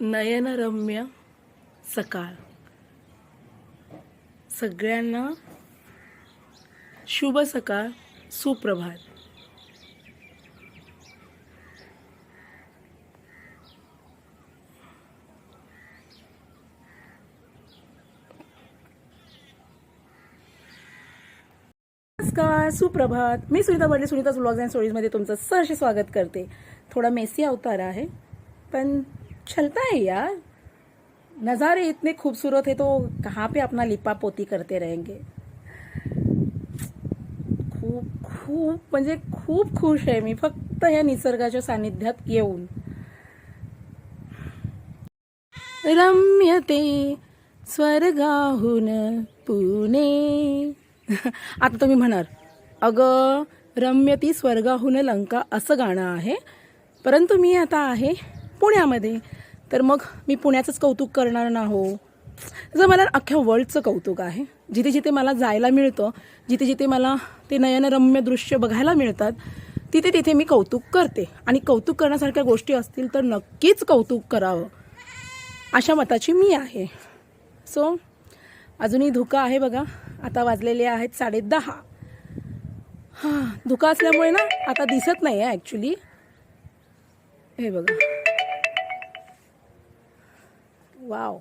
नयनरम्य सकाळ. सगळ्यांना शुभ सकाळ सुप्रभात. नमस्कार सुप्रभात. मी सुनीता बडले सुनीता ब्लॉग्स अँड स्टोरीजमध्ये तुमचं सहर्ष स्वागत करते. थोडा मेसी अवतार आहे पण चलता है यार। नज़ारे इतने खूबसूरत है तो कहाँ पे अपना लिपा पोती करते रहेंगे? खूप खूप म्हणजे खूप खुश आहे मी. फक्त या निसर्गाच्या सानिध्यात येऊन. रम्यते स्वर्गाहून पुणे. आता तुम्ही म्हणाल अगं रम्य ती स्वर्गाहून लंका असं गाणं आहे परंतु मी आता आहे पुण्यामध्ये. तर मग मी पुण्याचंच कौतुक करणार ना हो जर मला अख्ख्या वर्ल्डचं कौतुक आहे. जिथे जिथे मला जायला मिळतं जिथे जिथे मला ते नयनरम्य दृश्य बघायला मिळतात तिथे तिथे मी कौतुक करते. आणि कौतुक करण्यासारख्या गोष्टी असतील तर नक्कीच कौतुक करावं. अशा मताची मी आहे. सो अजूनही धुका आहे बघा. आता वाजलेले आहेत साडे दहा हां धुका असल्यामुळे ना आता दिसत नाही आहे ॲक्च्युली हे बघा. वाव.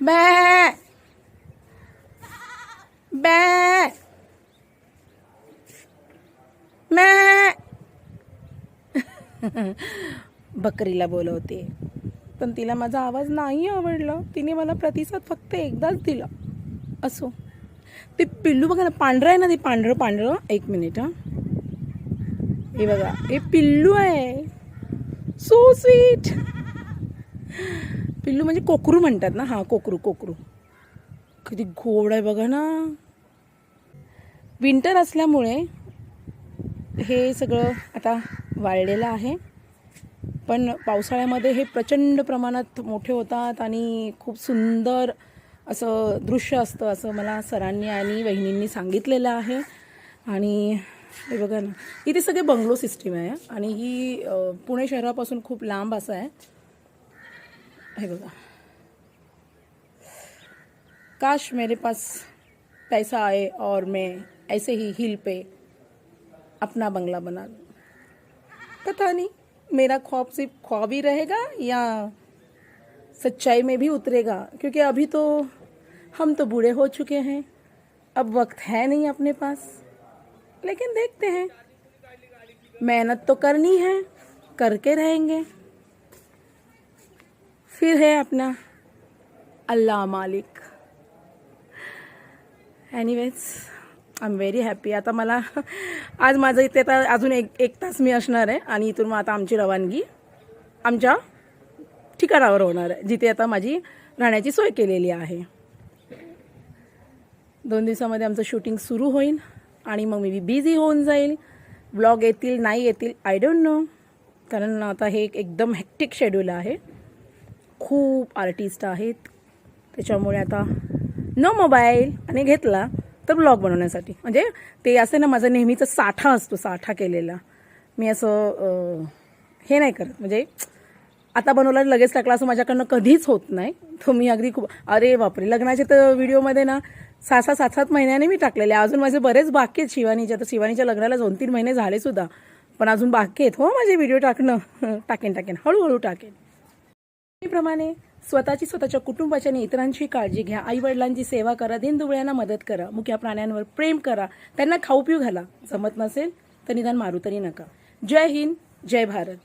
बॅ बॅ मॅ बकरीला बोलवते. पण तिला माझा आवाज नाही आवडला. तिने मला प्रतिसाद फक्त एकदाच दिला. असो. ते पिल्लू बघा ना पांढरं आहे ना ते? पांढरं पांढरं. एक मिनिट हां. हे बघा. हे पिल्लू आहे. सो स्वीट पिल्लू म्हणजे कोकरू म्हणतात ना? हां कोकरू कोकरू. किती गोड आहे बघा ना. विंटर असल्यामुळे हे सगळं आता वाळलेलं आहे. पण पावसाळ्यामध्ये हे प्रचंड प्रमाणात मोठे होतात आणि खूप सुंदर असं दृश्य असतं असं मला सरांनी आणि वहिनींनी सांगितलेलं आहे. आणि हे बघा ना. इथे सगळे बंगलो सिस्टीम आहे आणि ही पुणे शहरापासून खूप लांब असं आहे. हे बघा. काश मेरे पास पैसा आए और मैं ऐसे ही हिल पे अपना बंगला बना लूँ. पता नहीं, मेरा ख्वाब सिर्फ़ ख्वाब ही रहेगा या सच्चाई में भी उतरेगा? क्योंकि अभी तो हम तो बूढ़े हो चुके हैं. अब वक्त है नहीं अपने पास. लेकिन देखते हैं। मेहनत तो करनी है करके रहेंगे। फिर है अपना अल्लाह मालिक। Anyways I am very happy आता मला आज माझं इथे आता अजून एक एक तास मी असणार आहे आणि इथून मग आता आमची रवानगी आमच्या ठिकाणावर होणार आहे जिथे आता माझी राहण्याची सोय केलेली आहे. दोन दिवसामध्ये आमचं शूटिंग सुरू होईल. आणि मग मी बिझी होऊन जाईल. ब्लॉग येतील नाही येतील आय डोंट नो कारण आता हे एक एकदम हॅक्टिक शेड्यूल आहे. खूप आर्टिस्ट आहेत. त्याच्यामुळे आता न मोबाईल आणि घेतला तर ब्लॉग बनवण्यासाठी. म्हणजे ते असं ना माझा नेहमीचा साठा असतो साठा केलेला. मी असं हे नाही करत. म्हणजे आता बनवला लगेच टाकला असं माझ्याकडनं कधीच होत नाही. तो मी अगदी खूप अरे बापरे लग्नाचे तर व्हिडिओमध्ये ना सहा सहा सात सात महिन्याने मी टाकलेले. आहे. अजून माझे बरेच बाकी आहेत शिवानीच्या तर शिवानीच्या लग्नाला दोन तीन महिने झाले सुद्धा. पण अजून बाकी आहेत. हो माझे व्हिडिओ टाकणं. टाकेन टाकेन. हळूहळू टाकेन. प्रमाणे स्वतःची स्वतःच्या कुटुंबाची आणि इतरांची काळजी घ्या. आई वडिलांची सेवा करा. दिनदुबळ्यांना मदत करा. मुख्या प्राण्यांवर प्रेम करा. त्यांना खाऊ पिऊ घाला. जमत नसेल तर निदान मारू तरी नका. जय हिंद. जय भारत.